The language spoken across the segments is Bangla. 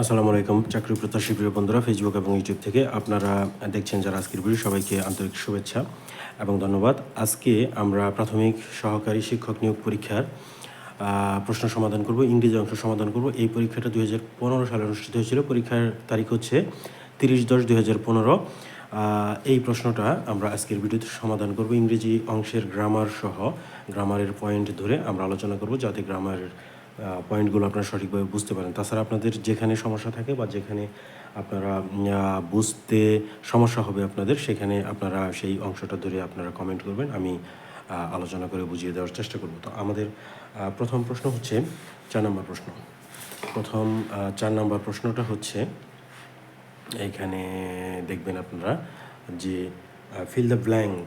আসসালামু আলাইকুম চাকরি প্রত্যাশী প্রিয় বন্ধুরা ফেসবুক এবং ইউটিউব থেকে আপনারা দেখছেন যারা আজকের ভিডিও, সবাইকে আন্তরিক শুভেচ্ছা এবং ধন্যবাদ। আজকে আমরা প্রাথমিক সহকারী শিক্ষক নিয়োগ পরীক্ষার প্রশ্ন সমাধান করব, ইংরেজি অংশ সমাধান করব। এই পরীক্ষাটা দুই হাজার পনেরো সালে অনুষ্ঠিত হয়েছিল। পরীক্ষার তারিখ হচ্ছে তিরিশ দশ দুই হাজার পনেরো। এই প্রশ্নটা আমরা আজকের ভিডিওতে সমাধান করব। ইংরেজি অংশের গ্রামার সহ গ্রামারের পয়েন্ট ধরে আমরা আলোচনা করব, যাতে গ্রামারের পয়েন্টগুলো আপনারা সঠিকভাবে বুঝতে পারেন। তাছাড়া আপনাদের যেখানে সমস্যা থাকে বা যেখানে আপনারা বুঝতে সমস্যা হবে আপনাদের, সেখানে আপনারা সেই অংশটা ধরে আপনারা কমেন্ট করবেন। আমি আলোচনা করে বুঝিয়ে দেওয়ার চেষ্টা করব। তো আমাদের প্রথম প্রশ্ন হচ্ছে, চার নম্বর প্রশ্ন। প্রথম চার নম্বর প্রশ্নটা হচ্ছে এইখানে দেখবেন আপনারা যে ফিল দ্য ব্ল্যাঙ্ক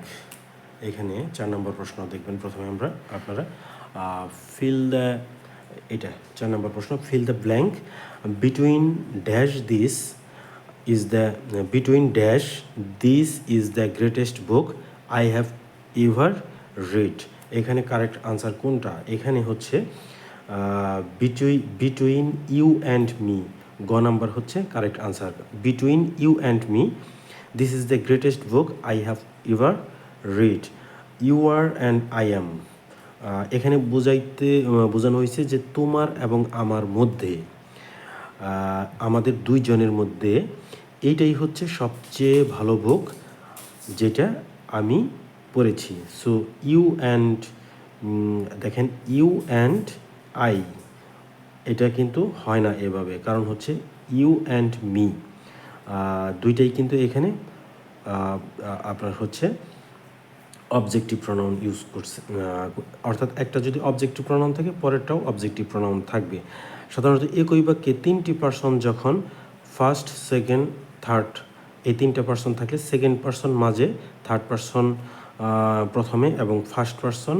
এখানে চার নম্বর প্রশ্ন দেখবেন প্রথমে আমরা, আপনারা ফিল দ্য এটা চার নম্বর প্রশ্ন fill the blank between dash this is the between dash this is the greatest book I have ever read এখানে কারেক্ট আনসার কোনটা? এখানে হচ্ছে between between you and me গ নাম্বার হচ্ছে correct answer between you and me this is the greatest book I have ever read you are and I am এখানে বোঝাইতে বোঝানো হয়েছে যে তোমার এবং আমার মধ্যে আমাদের দুইজনের মধ্যে এইটাই হচ্ছে সবচেয়ে ভালো বুক যেটা আমি পড়েছি। সো ইউ অ্যান্ড দেখেন ইউ অ্যান্ড আই এটা কিন্তু হয় না এভাবে। কারণ হচ্ছে ইউ অ্যান্ড মি দুইটাই কিন্তু এখানে আপনার হচ্ছে অবজেক্টিভ প্রনাউন ইউজ করছে অর্থাৎ একটা যদি অবজেক্টিভ প্রনাউন থাকে, পরেরটাও অবজেক্টিভ প্রনাউন থাকবে। সাধারণত একই বাক্যে তিনটি পার্সন যখন ফার্স্ট সেকেন্ড থার্ড এই তিনটা পার্সন থাকলে সেকেন্ড পার্সন মাঝে থার্ড পার্সন প্রথমে এবং ফার্স্ট পার্সন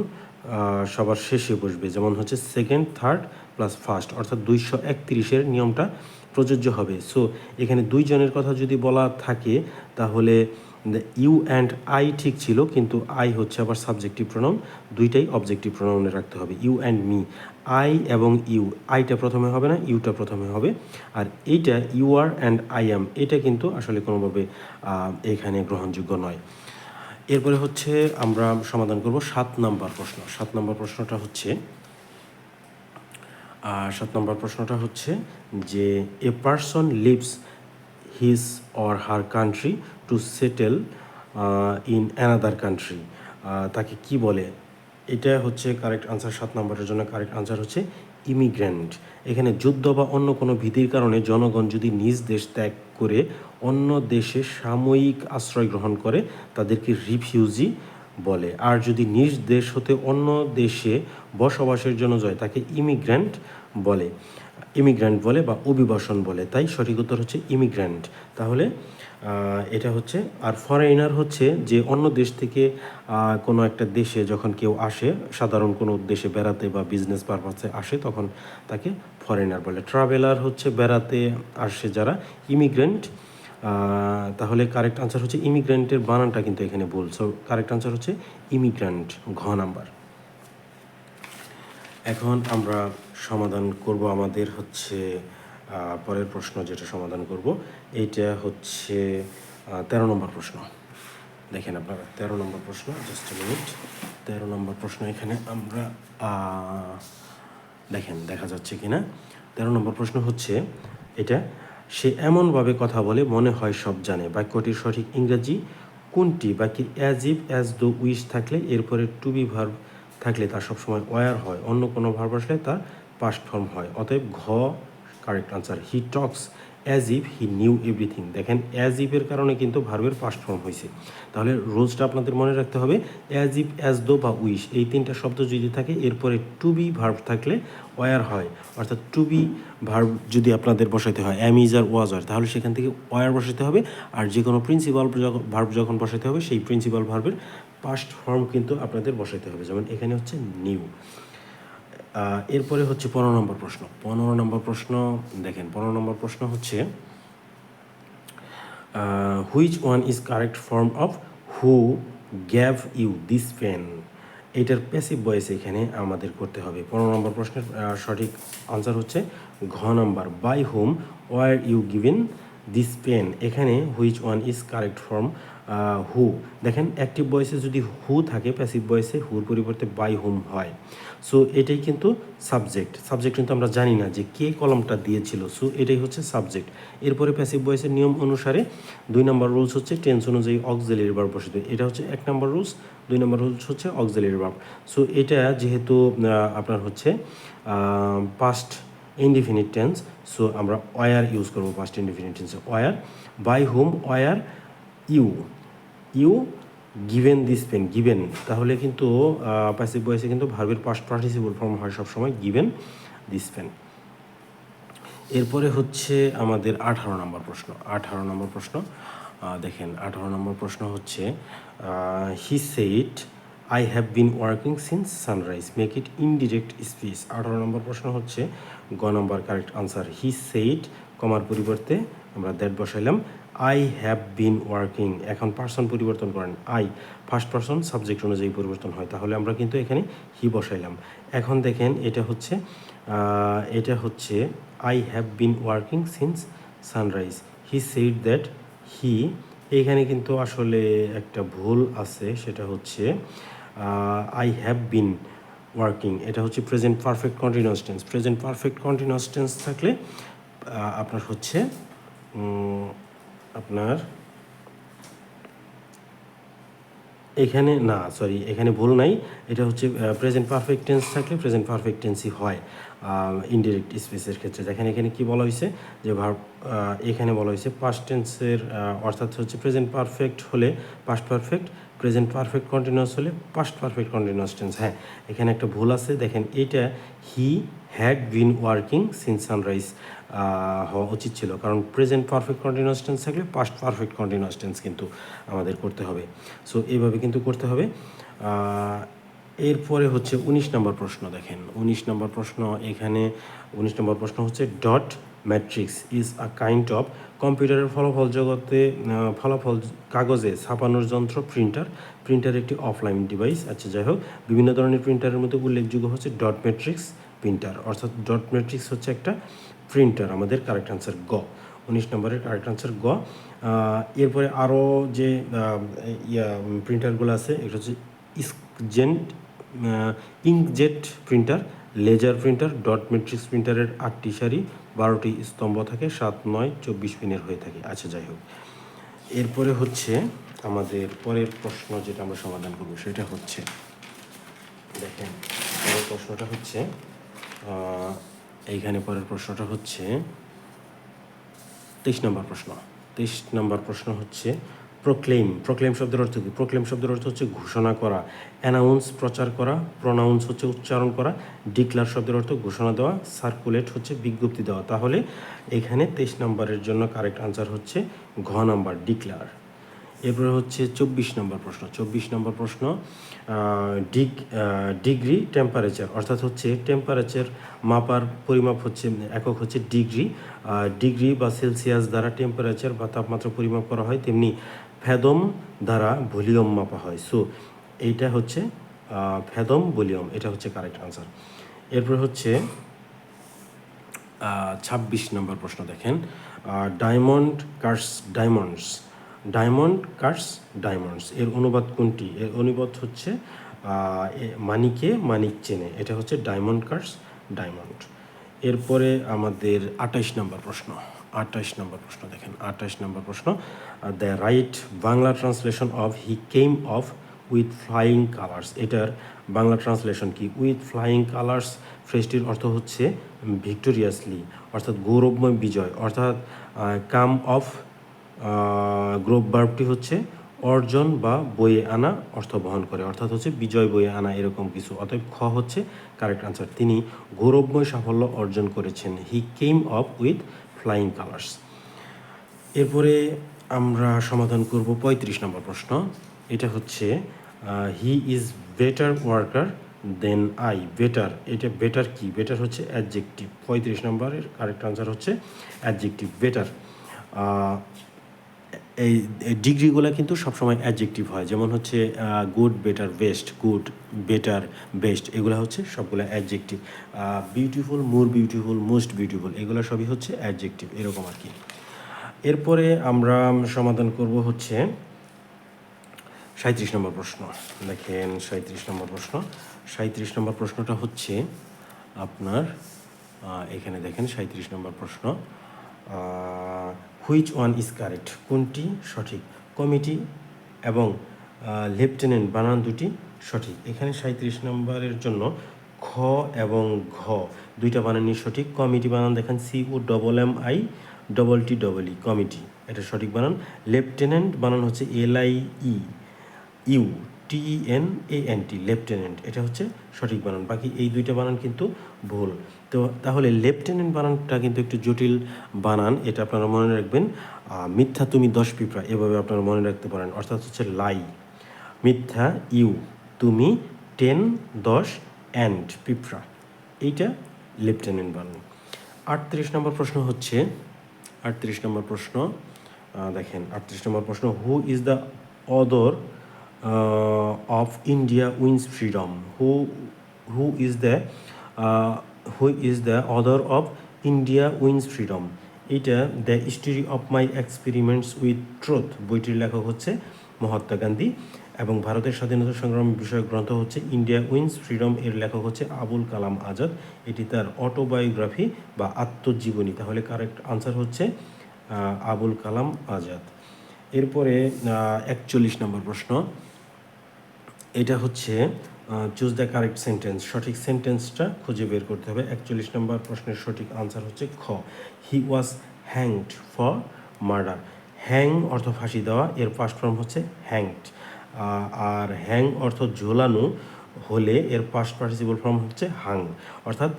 সবার শেষে বসবে। যেমন হচ্ছে সেকেন্ড থার্ড প্লাস ফার্স্ট অর্থাৎ দুইশো একত্রিশের নিয়মটা প্রযোজ্য হবে। সো এখানে দুইজনের কথা যদি বলা থাকে, তাহলে ইউ অ্যান্ড আই ঠিক ছিল, কিন্তু আই হচ্ছে আবার সাবজেক্টিভ প্রোনাউন দুইটাই অবজেক্টিভ প্রোনাউনে রাখতে হবে। ইউ অ্যান্ড মি আই এবং ইউ আইটা প্রথমে হবে না ইউটা প্রথমে হবে। আর এইটা you are and I am এটা কিন্তু আসলে কোনোভাবে এখানে গ্রহণযোগ্য নয়। এরপরে হচ্ছে আমরা সমাধান করব সাত নাম্বার প্রশ্ন। সাত নাম্বার প্রশ্নটা হচ্ছে সাত নম্বর প্রশ্নটা হচ্ছে যে a person lives his or her country to settle in another country তাকে কি বলে? এটা হচ্ছে কারেক্ট আনসার সাত নম্বরের জন্য কারেক্ট আনসার হচ্ছে ইমিগ্র্যান্ট এখানে যুদ্ধ বা অন্য কোনো ভীতির কারণে জনগণ যদি নিজ দেশ ত্যাগ করে অন্য দেশে সাময়িক আশ্রয় গ্রহণ করে, তাদেরকে রিফিউজি বলে। আর যদি নিজ দেশ হতে অন্য দেশে বসবাসের জন্য যায়, তাকে ইমিগ্র্যান্ট বলে। ইমিগ্র্যান্ট বলে বা অভিবাসন বলে। তাই সঠিক উত্তর হচ্ছে ইমিগ্র্যান্ট তাহলে এটা হচ্ছে, আর ফরেনার হচ্ছে যে অন্য দেশ থেকে কোনো একটা দেশে যখন কেউ আসে, সাধারণ কোনো দেশে বেড়াতে বা বিজনেস পারপাসে আসে, তখন তাকে ফরেনার বলে। ট্রাভেলার হচ্ছে বেড়াতে আসে যারা ইমিগ্রেন্ট তাহলে কারেক্ট আনসার হচ্ছে ইমিগ্রেন্টের বানানটা কিন্তু এখানে ভুল। সো কারেক্ট আনসার হচ্ছে ইমিগ্রান্ট ঘ নাম্বার। এখন আমরা সমাধান করব আমাদের হচ্ছে পরের প্রশ্ন যেটা সমাধান করব, এইটা হচ্ছে তেরো নম্বর প্রশ্ন। দেখেন আপনারা, তেরো নম্বর প্রশ্ন জাস্ট মিনিট তেরো নম্বর প্রশ্ন এখানে আমরা দেখেন, দেখা যাচ্ছে কি না তেরো নম্বর প্রশ্ন হচ্ছে, এটা, সে এমনভাবে কথা বলে মনে হয় সব জানে। বাক্যটির সঠিক ইংরাজি কোনটি? বাকি as if as though wish থাকলে, এরপরে টু বি ভার্ব থাকলে তার সবসময় ওয়ার হয়। অন্য কোনো ভার্ব আসলে তার পাস্ট ফর্ম হয়। অতএব ঘ correct answer he talks as if he knew everything দেখেন অ্যাজ ইফের কারণে কিন্তু ভার্বের পাস্ট ফর্ম হয়েছে। তাহলে রোজটা আপনাদের মনে রাখতে হবে অ্যাজ ইফ অ্যাজ দো বা উইশ এই তিনটা শব্দ যদি থাকে, এরপরে টু বি ভার্ব থাকলে ওয়ার হয়? অর্থাৎ টু বি ভার্ব যদি আপনাদের বসাইতে হয় অ্যাম ইজ আর ওয়াজ আর তাহলে সেখান থেকে ওয়ার বসাতে হবে। আর যে কোনো প্রিন্সিপাল ভার্ব যখন বসাতে হবে, সেই প্রিন্সিপাল ভার্বের পাস্ট ফর্ম কিন্তু আপনাদের বসাইতে হবে। যেমন এখানে হচ্ছে নিউ এরপরে হচ্ছে পনেরো নম্বর প্রশ্ন। পনেরো নম্বর প্রশ্ন, দেখেন, পনেরো নম্বর প্রশ্ন হচ্ছে which one is correct form of who gave you this pen এটার প্যাসিভ ভয়েস এখানে আমাদের করতে হবে। পনেরো নম্বর প্রশ্নের সঠিক আনসার হচ্ছে ঘ number. By whom were you given this pen এখানে which one is correct form who দেখেন অ্যাক্টিভ ভয়েসে যদি হু থাকে প্যাসিভ ভয়েসে হুর পরিবর্তে বাই হোম হয়। সো এটাই কিন্তু সাবজেক্ট সাবজেক্ট কিন্তু আমরা জানি না যে কে কলমটা দিয়েছিল। সো এটাই হচ্ছে সাবজেক্ট এরপরে প্যাসিভ ভয়েসের নিয়ম অনুসারে দুই নম্বর রুলস হচ্ছে টেন্স অনুযায়ী অক্সিলারি ভার্ব বসে দেবে। এটা হচ্ছে এক নম্বর রুলস দুই নম্বর রুলস হচ্ছে অক্সিলারি ভার্ব সো এটা যেহেতু আপনার হচ্ছে পাস্ট ইনডিফিনিট টেন্স সো আমরা ওয়ার ইউজ করব পাস্ট ইনডিফিনিট টেন্সে were by whom were you you given this pen given. তাহলে কিন্তু প্যাসিভ ভয়েসে কিন্তু ভার্বের পাস্ট পার্টিসিপল ফর্ম হয় সবসময়, গিভেন দিস পেন এরপরে হচ্ছে আমাদের আঠারো নম্বর প্রশ্ন, আঠারো নম্বর প্রশ্ন। দেখেন, আঠারো নম্বর প্রশ্ন হচ্ছে he said I have been working since sunrise make it indirect speech আঠারো নম্বর প্রশ্ন হচ্ছে, গ নম্বর কারেক্ট আনসার হি সেইট কমার পরিবর্তে আমরা দ্যাট বসাইলাম আই হ্যাভ বিন ওয়ার্কিং এখন পার্সন পরিবর্তন করেন। আই ফার্স্ট পার্সন সাবজেক্ট অনুযায়ী পরিবর্তন হয়। তাহলে আমরা কিন্তু এখানে হি বসাইলাম। এখন দেখেন, এটা হচ্ছে এটা হচ্ছে I have been working since sunrise he said that he এইখানে কিন্তু আসলে একটা ভুল আছে। সেটা হচ্ছে আই হ্যাভ বিন ওয়ার্কিং এটা হচ্ছে present perfect continuous tense present perfect continuous tense থাকলে আপনার হচ্ছে আপনার এখানে, না সরি এখানে ভুল নাই। এটা হচ্ছে প্রেজেন্ট পারফেক্ট টেন্স থাকলে প্রেজেন্ট পারফেক্ট টেন্সই হয় ইনডিরেক্ট স্পেসের ক্ষেত্রে। দেখেন এখানে কি বলা হয়েছে যে ভার্ব এখানে বলা হয়েছে পাস্ট টেন্সের অর্থাৎ হচ্ছে প্রেজেন্ট পারফেক্ট হলে past perfect present perfect continuous হলে পাস্ট পারফেক্ট কন্টিনিউয়াস টেন্স হ্যাঁ এখানে একটা ভুল আছে। দেখেন, এটা he had been working since sunrise হওয়া উচিত ছিল। কারণ প্রেজেন্ট পারফেক্ট কন্টিনিউয়াস টেন্স থাকলে পাস্ট পারফেক্ট কন্টিনিউয়াস টেন্স কিন্তু আমাদের করতে হবে। সো এইভাবে কিন্তু করতে হবে। এরপরে হচ্ছে উনিশ নম্বর প্রশ্ন দেখেন। উনিশ নম্বর প্রশ্ন এখানে, উনিশ নম্বর প্রশ্ন হচ্ছে dot matrix is a kind of কম্পিউটারের ফলাফল জগতে ফলাফল কাগজে ছাপানোর যন্ত্র প্রিন্টার প্রিন্টার একটি অফলাইন ডিভাইস আচ্ছা যাই হোক, বিভিন্ন ধরনের প্রিন্টারের মধ্যে উল্লেখযোগ্য হচ্ছে ডট ম্যাট্রিক্স প্রিন্টার অর্থাৎ ডট ম্যাট্রিক্স হচ্ছে একটা প্রিন্টার আমাদের কারেক্ট আনসার গ। উনিশ নম্বরের কারেক্ট আনসার গ। এরপরে আরও যে ইয়া প্রিন্টারগুলো আছে, এটা হচ্ছে ইস্কজেন্ট inkjet printer laser printer dot matrix প্রিন্টারের আটটি সারি, বারোটি স্তম্ভ থাকে, সাত, নয়, চব্বিশ পিনের হয়ে থাকে। আচ্ছা যাই হোক। এরপরে হচ্ছে আমাদের পরের প্রশ্ন যেটা আমরা সমাধান করব, সেটা হচ্ছে, দেখেন, পরের প্রশ্নটা হচ্ছে এইখানে পরের প্রশ্নটা হচ্ছে, তেইশ নম্বর প্রশ্ন। তেইশ নম্বর প্রশ্ন হচ্ছে প্রোক্লেম প্রোক্লেম শব্দের অর্থ কী? প্রোক্লেম শব্দের অর্থ হচ্ছে ঘোষণা করা অ্যানাউন্স প্রচার করা প্রনাউন্স হচ্ছে উচ্চারণ করা ডিক্লার শব্দের অর্থ ঘোষণা দেওয়া সার্কুলেট হচ্ছে বিজ্ঞপ্তি দেওয়া। তাহলে এখানে তেইশ নম্বরের জন্য কারেক্ট আনসার হচ্ছে ঘ নাম্বার ডিক্লার এরপরে হচ্ছে চব্বিশ নম্বর প্রশ্ন, চব্বিশ নম্বর প্রশ্ন ডিগ ডিগ্রি টেম্পারেচার অর্থাৎ হচ্ছে টেম্পারেচার মাপার পরিমাপ হচ্ছে, একক হচ্ছে ডিগ্রি ডিগ্রি বা সেলসিয়াস দ্বারা টেম্পারেচার বা তাপমাত্রা পরিমাপ করা হয়, তেমনি ফ্যাদম দ্বারা ভলিউম মাপা হয়। সো এইটা হচ্ছে ফ্যাদম ভলিউম, এটা হচ্ছে কারেক্ট আনসার এরপর হচ্ছে ছাব্বিশ নম্বর প্রশ্ন দেখেন diamond cuts diamonds diamond cuts diamonds. এর অনুবাদ কোনটি? এর অনুবাদ হচ্ছে মানিকে মানিক চেনে। এটা হচ্ছে ডায়মন্ড কার্স ডায়মন্ড। এরপরে আমাদের আঠাইশ নম্বর প্রশ্ন। আঠাইশ নম্বর প্রশ্ন দেখেন, আঠাইশ নম্বর প্রশ্ন। The right Bangla translation of he came off with flying colours এটার বাংলা ট্রান্সলেশন কি? উইথ ফ্লাইং কালার্স ফ্রেজটির অর্থ হচ্ছে ভিক্টোরিয়াসলি অর্থাৎ গৌরবময় বিজয়, অর্থাৎ কাম অফ গ্রোভ বার্বটি হচ্ছে অর্জন বা বয়ে আনা অর্থ বহন করে। অর্থাৎ হচ্ছে বিজয় বয়ে আনা এরকম কিছু। অতএব খ হচ্ছে কারেক্ট আনসার তিনি গৌরবময় সাফল্য অর্জন করেছেন। He came off with flying colours এরপরে আমরা সমাধান করব পঁয়ত্রিশ নম্বর প্রশ্ন। এটা হচ্ছে he is better worker than I better এটা বেটার কি? বেটার হচ্ছে অ্যাডজেক্টিভ পঁয়ত্রিশ নম্বরের কারেক্ট আনসার হচ্ছে অ্যাডজেক্টিভ বেটার এই ডিগ্রিগুলো কিন্তু সবসময় অ্যাডজেক্টিভ হয়। যেমন হচ্ছে good better best good better best এগুলো হচ্ছে সবগুলো adjective beautiful more beautiful most beautiful এগুলো সবই হচ্ছে অ্যাডজেক্টিভ এরকম আর কি। এরপরে আমরা সমাধান করব হচ্ছে সাঁত্রিশ নম্বর প্রশ্ন। দেখেন সাঁত্রিশ নম্বর প্রশ্ন। সাঁত্রিশ নম্বর প্রশ্নটা হচ্ছে আপনার এখানে দেখেন সাঁত্রিশ নম্বর প্রশ্ন। হুইচ ওয়ান ইজ কারেক্ট কোনটি সঠিক? কমিটি এবং লেফটেন্যান্ট বানান দুটি সঠিক। এখানে সাঁত্রিশ নম্বরের জন্য খ এবং ঘ দুইটা বানানই সঠিক। কমিটি বানান দেখেন C O double M I, double T double E, committee. এটা সঠিক বানান। লেফটেন্যান্ট বানান হচ্ছে L I E, U. T N A N T lieutenant এটা হচ্ছে সঠিক বানান। বাকি এই দুইটা বানান কিন্তু ভুল। তো তাহলে লেফটেন্যান্ট বানানটা কিন্তু একটু জটিল বানান। এটা আপনারা মনে রাখবেন। মিথ্যা তুমি দশ পিঁপড়া, এভাবে আপনারা মনে রাখতে পারেন। অর্থাৎ হচ্ছে লাই। মিথ্যা ইউ, তুমি টেন, দশ অ্যান্ড পিঁপড়া। এইটা লেফটেন্যান্ট বানান। আটত্রিশ নম্বর প্রশ্ন হচ্ছে, আটত্রিশ নম্বর প্রশ্ন দেখেন, আটত্রিশ নম্বর প্রশ্ন who is the author of India Wins Freedom who who is the who is the author of India Wins Freedom এটা The History of My Experiments with Truth বইটির লেখক হচ্ছে মহাত্মা গান্ধী এবং ভারতের স্বাধীনতা সংগ্রাম বিষয়ক গ্রন্থ হচ্ছে ইন্ডিয়া উইন্স ফ্রিডম এর লেখক হচ্ছে আবুল কালাম আজাদ। এটি তার অটোবায়োগ্রাফি বা আত্মজীবনী। তাহলে কারেক্ট আনসার হচ্ছে আবুল কালাম আজাদ। এরপরে একচল্লিশ নম্বর প্রশ্ন। এটা হচ্ছে চুজ দ্য কারেক্ট সেন্টেন্স সঠিক সেন্টেন্সটা খুঁজে বের করতে হবে। একচল্লিশ নম্বর প্রশ্নের সঠিক আনসার হচ্ছে খ। He was hanged for murder hang অর্থ ফাঁসি দেওয়া, এর ফার্স্ট ফর্ম হচ্ছে হ্যাংড আর হ্যাং অর্থ ঝোলানো হলে এর পাস্ট পার্টিসিপল ফর্ম হচ্ছে হাং অর্থাৎ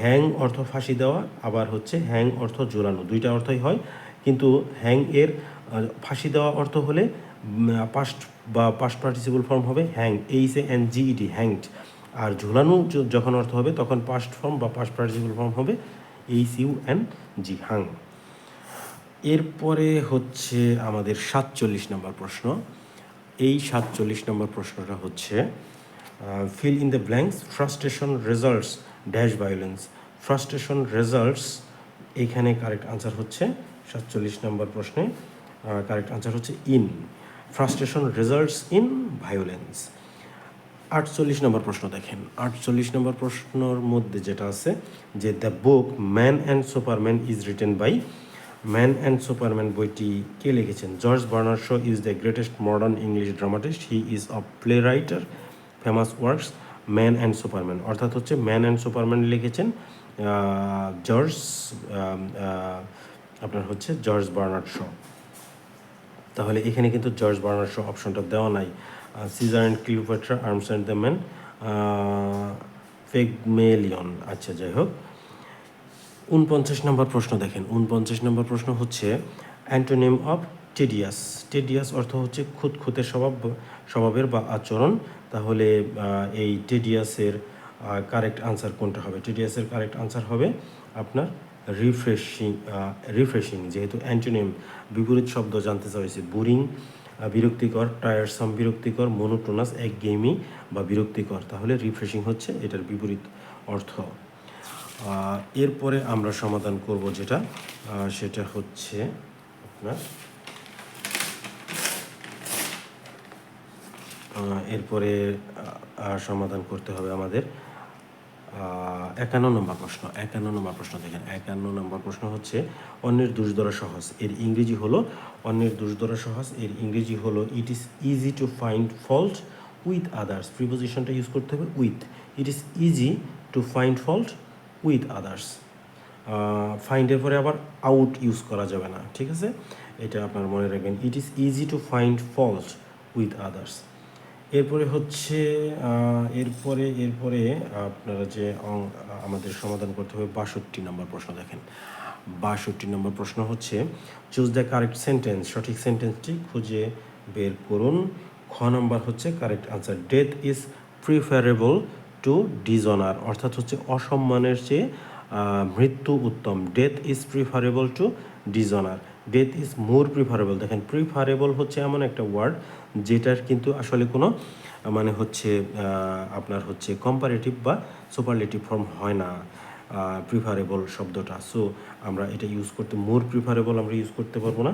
হ্যাং অর্থ ফাঁসি দেওয়া, আবার হচ্ছে হ্যাং অর্থ ঝোলানো। দুইটা অর্থই হয়। কিন্তু হ্যাং এর ফাঁসি দেওয়া অর্থ হলে পাস্ট বা পাস্ট পার্টিসিপল ফর্ম হবে hang H A N G E D hanged আর ঝোলানো যখন অর্থ হবে, তখন পাস্ট ফর্ম বা পাস্ট পার্টিসিপল ফর্ম হবে H U N G hung এরপরে হচ্ছে আমাদের সাতচল্লিশ নম্বর প্রশ্ন। এই সাতচল্লিশ নম্বর প্রশ্নটা হচ্ছে fill in the blanks frustration results dash violence frustration results এইখানে কারেক্ট আনসার হচ্ছে সাতচল্লিশ নম্বর প্রশ্নে কারেক্ট আনসার হচ্ছে in frustration results in violence আটচল্লিশ নম্বর প্রশ্ন দেখেন। আটচল্লিশ নম্বর প্রশ্নর মধ্যে যেটা আছে যে the book Man and Superman is written by Man and Superman বইটি কে লিখেছেন? George Bernard Shaw is the greatest modern English dramatist. He is a play writer famous works, Man and Superman. অর্থাৎ হচ্ছে ম্যান অ্যান্ড সুপারম্যান লিখেছেন জর্জ আপনার হচ্ছে জর্জ বার্নার্ড শো। তাহলে এখানে কিন্তু জর্জ বার্নার শো অপশনটা দেওয়া নাই। Caesar and Cleopatra Arms and the Man Pygmalion আচ্ছা যাই হোক। উনপঞ্চাশ নম্বর প্রশ্ন দেখেন। উনপঞ্চাশ নম্বর প্রশ্ন হচ্ছে, অ্যান্টোনিম অফ টেডিয়াস। টেডিয়াস অর্থ হচ্ছে খুঁতখুঁতে স্বভাব, স্বভাবের বা আচরণ। তাহলে এই টেডিয়াসের কারেক্ট আনসার কোনটা হবে? টেডিয়াসের কারেক্ট আনসার হবে আপনার রিফ্রেশিং রিফ্রেশিং যেহেতু অ্যান্টোনিম বিপরীত শব্দ জানতে চাইছে বোরিং বিরক্তিকর টায়ারসাম বিরক্তিকর মনোটোনাস গেমি বা বিরক্তিকর, তাহলে রিফ্রেশিং হচ্ছে, এটার বিপরীত অর্থ। এরপরে আমরা সমাধান করব যেটা সেটা হচ্ছে আপনার এরপরে সমাধান করতে হবে আমাদের একান্ন নম্বর প্রশ্ন, একান্ন নম্বর প্রশ্ন দেখেন, একান্ন নম্বর প্রশ্ন হচ্ছে, অন্যের দোষ ধরা সহজ, এর ইংরেজি হলো, অন্যের দোষ ধরা সহজ, এর ইংরেজি হলো it is easy to find fault with others প্রিপোজিশনটা use করতে হবে with it is easy to find fault with others ফাইন্ডের পরে আবার আউট ইউজ করা যাবে না, ঠিক আছে? এটা আপনার মনে রাখবেন it is easy to find fault with others এরপরে হচ্ছে এরপরে এরপরে আপনারা যে আমাদের সমাধান করতে হবে বাষট্টি নম্বর প্রশ্ন দেখেন। বাষট্টি নম্বর প্রশ্ন হচ্ছে চুজ দ্য কারেক্ট সেন্টেন্স সঠিক সেন্টেন্সটি খুঁজে বের করুন। খ নম্বর হচ্ছে correct answer death is preferable to dishonour অর্থাৎ হচ্ছে অসম্মানের চেয়ে মৃত্যু উত্তম। Death is preferable to dishonour death is more preferable দেখেন প্রিফারেবল হচ্ছে এমন একটা ওয়ার্ড যেটার কিন্তু আসলে কোনো মানে হচ্ছে আপনার হচ্ছে কম্পারেটিভ বা সুপারলেটিভ ফর্ম হয় না। প্রিফারেবল শব্দটা। সো আমরা এটা ইউজ করতে মোর প্রিফারেবল আমরা ইউজ করতে পারব না।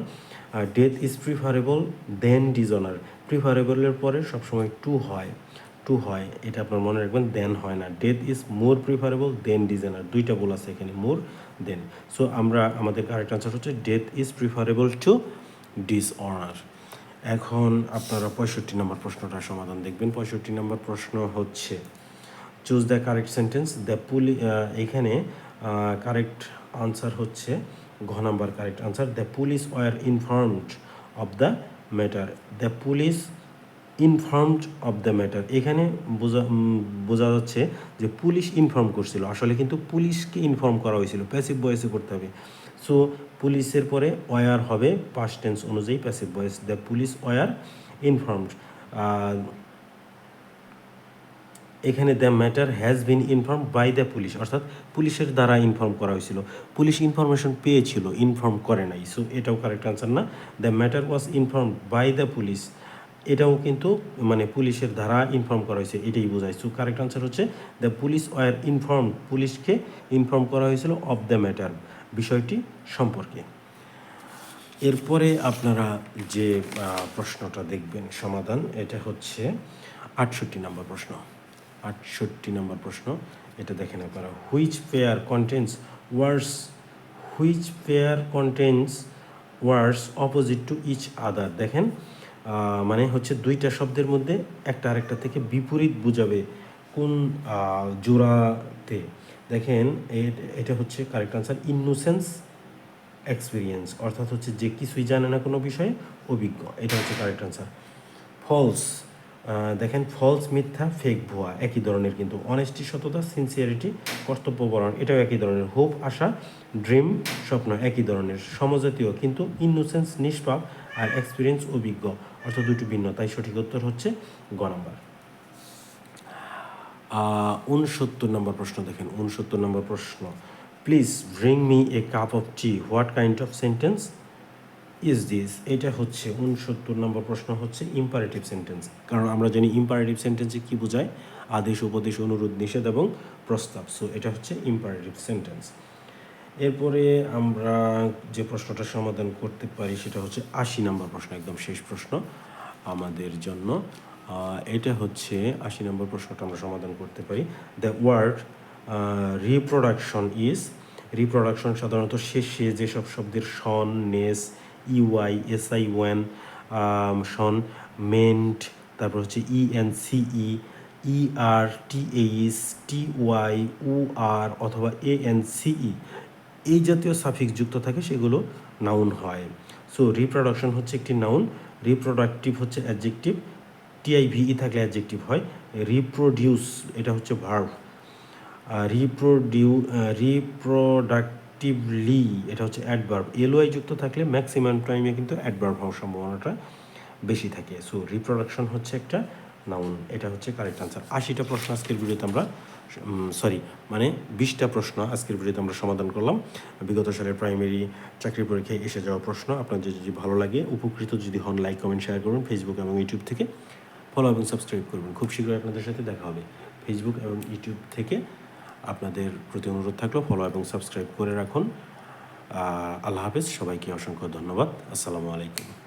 আর death is preferable than dishonour প্রিফারেবলের পরে সবসময় টু হয়। টু হয়, এটা আপনার মনে রাখবেন দেন হয় না। Death is more preferable than dishonour দুইটা বল আছে এখানে মোর দেন সো আমরা, আমাদের কারেক্ট আনসার হচ্ছে death is preferable to dishonour এখন আপনারা পঁয়ষট্টি নম্বর প্রশ্নটা সমাধান দেখবেন। পঁয়ষট্টি নম্বর প্রশ্ন হচ্ছে choose the correct sentence the police এখানে কারেক্ট আনসার হচ্ছে, ঘ number correct answer the police were informed of the matter the police informed of the matter এখানে বোঝা বোঝা যাচ্ছে যে পুলিশ ইনফর্ম করছিল। আসলে কিন্তু পুলিশকে ইনফর্ম করা হয়েছিল। প্যাসিভ ভয়েসে করতে হবে। সো পুলিশের পরে ওয়ার হবে পাস্ট টেন্স অনুযায়ী passive voice the police were informed এখানে the matter has been inform by the police অর্থাৎ পুলিশের দ্বারা ইনফর্ম করা হয়েছিল। পুলিশ ইনফরমেশন পেয়েছিল ইনফর্ম করে নাই। সো এটাও কারেক্ট আনসার না। The matter was inform by the police এটাও কিন্তু মানে পুলিশের দ্বারা ইনফর্ম করা হয়েছে, এটাই বোঝায় সো কারেক্ট আনসার হচ্ছে দ্য পুলিশ ওয়ার ইনফর্ম পুলিশকে ইনফর্ম করা হয়েছিল অফ দ্য ম্যাটার বিষয়টি সম্পর্কে। এরপরে আপনারা যে প্রশ্নটা দেখবেন, সমাধান, এটা হচ্ছে আটষট্টি নম্বর প্রশ্ন। আটষট্টি নম্বর প্রশ্ন, এটা দেখেন আপনারা which pair contents words which pair contents words opposite to each other দেখেন মানে হচ্ছে দুইটা শব্দের মধ্যে একটা আরেকটা থেকে বিপরীত বোঝাবে কোন জোড়াতে। দেখেন, এটা হচ্ছে কারেক্ট আনসার ইনোসেন্স এক্সপিরিয়েন্স অর্থাৎ হচ্ছে যে কিছুই জানে না কোনো বিষয়ে, অভিজ্ঞ। এটা হচ্ছে কারেক্ট আনসার ফলস দেখেন ফলস মিথ্যা ফেক ভুয়া, একই ধরনের কিন্তু। অনেস্টি সততা সিনসিয়ারিটি কর্তব্যবরণ এটাও একই ধরনের। হোপ আশা ড্রিম স্বপ্ন, একই ধরনের। সমজাতীয় কিন্তু ইনোসেন্স নিষ্পাপ আর এক্সপিরিয়েন্স অভিজ্ঞ। অর্থাৎ দুটো ভিন্ন, তাই সঠিক উত্তর হচ্ছে গ নাম্বার। উনসত্তর নম্বর প্রশ্ন দেখেন উনসত্তর নম্বর প্রশ্ন। Please bring me a cup of tea what kind of sentence is this এটা হচ্ছে উনসত্তর নম্বর প্রশ্ন হচ্ছে ইম্পারেটিভ সেন্টেন্স কারণ আমরা জানি ইম্পারেটিভ সেন্টেন্সে কী বোঝায়? আদেশ, উপদেশ, অনুরোধ, নিষেধ এবং প্রস্তাব। সো এটা হচ্ছে ইম্পারেটিভ সেন্টেন্স এরপরে আমরা যে প্রশ্নটা সমাধান করতে পারি সেটা হচ্ছে আশি নম্বর প্রশ্ন, একদম শেষ প্রশ্ন আমাদের জন্য। এটা হচ্ছে আশি নম্বর প্রশ্নটা আমরা সমাধান করতে পারি। The word reproduction is reproduction সাধারণত শেষে যেসব শব্দের son, ness UI SI one son ment তারপর হচ্ছে ইএন সিই ই আর টি ওয়াই ও আর অথবা এ এন সিই এই জাতীয় সাফিক্স যুক্ত থাকে, সেগুলো নাউন হয়। সো রিপ্রোডাকশন হচ্ছে একটি নাউন রিপ্রোডাক্টিভ হচ্ছে অ্যাডজেক্টিভ টিআইভিই থাকলে অ্যাডজেক্টিভ হয় রিপ্রোডিউস এটা হচ্ছে ভার্ভ রিপ্রোডিউ রিপ্রোডাক্টিভলি এটা হচ্ছে অ্যাডভার্ব এলওয়াই যুক্ত থাকলে ম্যাক্সিমাম টাইমে কিন্তু অ্যাডভার্ব হওয়ার সম্ভাবনাটা বেশি থাকে। সো রিপ্রোডাকশন হচ্ছে একটা নাউন, এটা হচ্ছে কারেক্ট আনসার আশিটা প্রশ্ন আজকের ভিডিওতে আমরা সরি মানে বিশটা প্রশ্ন আজকের ভিডিওতে আমরা সমাধান করলাম। বিগত সালের প্রাইমারি চাকরি পরীক্ষায় এসে যাওয়া প্রশ্ন, আপনাদের যদি ভালো লাগে, উপকৃত যদি হন লাইক কমেন্ট শেয়ার করুন ফেসবুক এবং ইউটিউব থেকে। ফলো এবং সাবস্ক্রাইব করবেন। খুব শীঘ্রই আপনাদের সাথে দেখা হবে। ফেসবুক এবং ইউটিউব থেকে আপনাদের প্রতি অনুরোধ থাকল ফলো এবং সাবস্ক্রাইব করে রাখুন। আল্লাহ হাফেজ, সবাইকে অসংখ্য ধন্যবাদ। আসসালামু আলাইকুম।